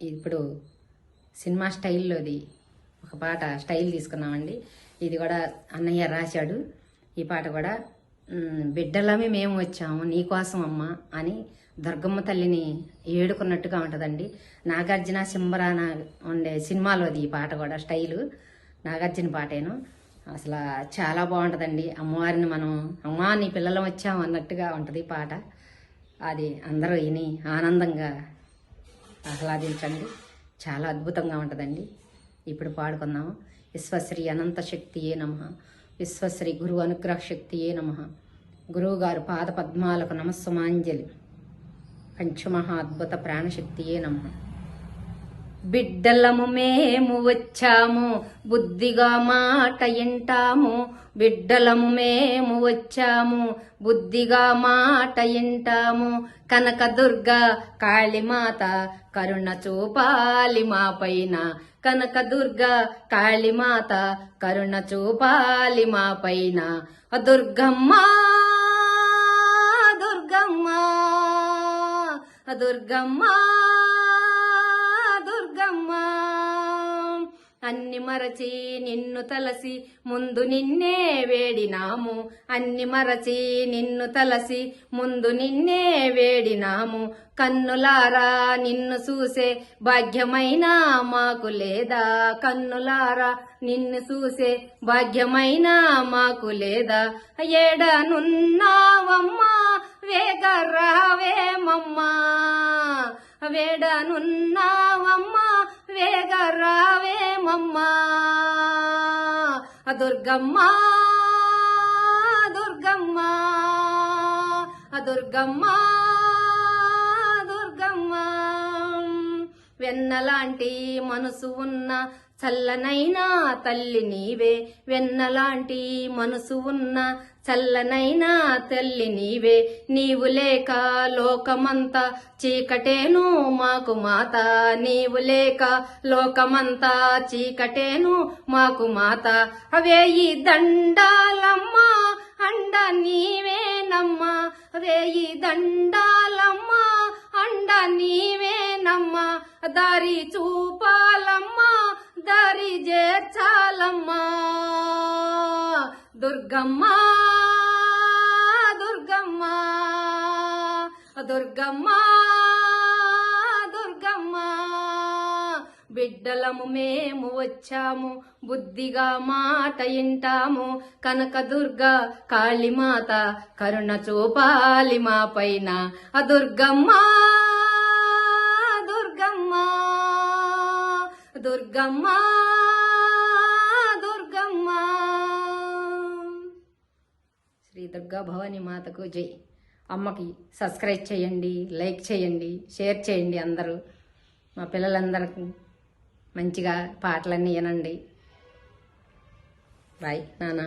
ఇప్పుడు సినిమా స్టైల్లోది ఒక పాట స్టైల్ తీసుకున్నామండి. ఇది కూడా అన్నయ్య రాశాడు. ఈ పాట కూడా బిడ్డలమే మేము వచ్చాము నీకోసం అమ్మ అని దుర్గమ్మ తల్లిని ఏడుకున్నట్టుగా ఉంటుందండి. నాగార్జున సింబరాన ఉండే సినిమాలోది ఈ పాట కూడా స్టైలు. నాగార్జున పాటేను. అసలు చాలా బాగుంటుందండి. అమ్మవారిని మనం అమ్మా నీ పిల్లలం వచ్చాము అన్నట్టుగా ఉంటుంది ఈ పాట. అది అందరూ విని ఆనందంగా ఆహ్లాదించండి. చాలా అద్భుతంగా ఉంటుందండి. ఇప్పుడు పాడుకుందాము. విశ్వశ్రీ అనంత శక్తియే నమ. విశ్వశ్రీ గురు అనుగ్రహ శక్తియే నమ. గురువుగారు పాద పద్మాలకు నమస్సుమాంజలి. పంచమహా అద్భుత ప్రాణశక్తియే నమ. బిడ్డలము మేము వచ్చాము బుద్ధిగా మాట ఇంటాము బిడ్డలము మేము వచ్చాము బుద్ధిగా మాట ఇంటాము కనకదుర్గ కాళీమాత కరుణ చూపాలి మా పైన. కనకదుర్గ కాళీమాత కరుణ చూపాలి మా పైన. దుర్గమ్మ దుర్గమ్మ దుర్గమ్మా. అన్ని మరచి నిన్ను తలసి ముందు నిన్నే వేడినాము. అన్ని మరచి నిన్ను తలసి ముందు నిన్నే వేడినాము. కన్నులారా నిన్ను చూసే భాగ్యమైన మాకు లేదా. కన్నులారా నిన్ను చూసే భాగ్యమైన మాకు లేదా. ఏడనున్నావమ్మా వేగ రావేమమ్మా వేడ రావేమమ్మా దుర్గమ్మ దుర్గమ్మ దుర్గమ్మ దుర్గమ్మ. వెన్నలాంటి మనసు ఉన్న చల్లనైనా తల్లి నీవే వెన్నలాంటి మనసు ఉన్న చల్లనైనా తల్లి నీవే. నీవు లేక లోకమంతా చీకటేను మాకు మాత. నీవు లేక లోకమంతా చీకటేను మాకు మాత. వేయి దండాలమ్మా అండ నీవేనమ్మా. వేయి దండాలమ్మా అండ నీవేనమ్మా. దారి చూపా దారి చేర్చాలమ్మా దుర్గమ్మ దుర్గమ్మ దుర్గమ్మ దుర్గమ్మ. బిడ్డలము మేము వచ్చాము బుద్ధిగా మాట ఇంటాము కనకదుర్గ కాళీమాత కరుణ చూపాలి మా పైన. దుర్గమ్మ దుర్గమ్మ దుర్గమ్మ. శ్రీ దుర్గా భవాని మాతకు జై. అమ్మకి సబ్స్క్రైబ్ చేయండి లైక్ చేయండి షేర్ చేయండి అందరూ. మా పిల్లలందరికీ మంచిగా పాటలన్నీ వినండి. బాయ్ నాన్న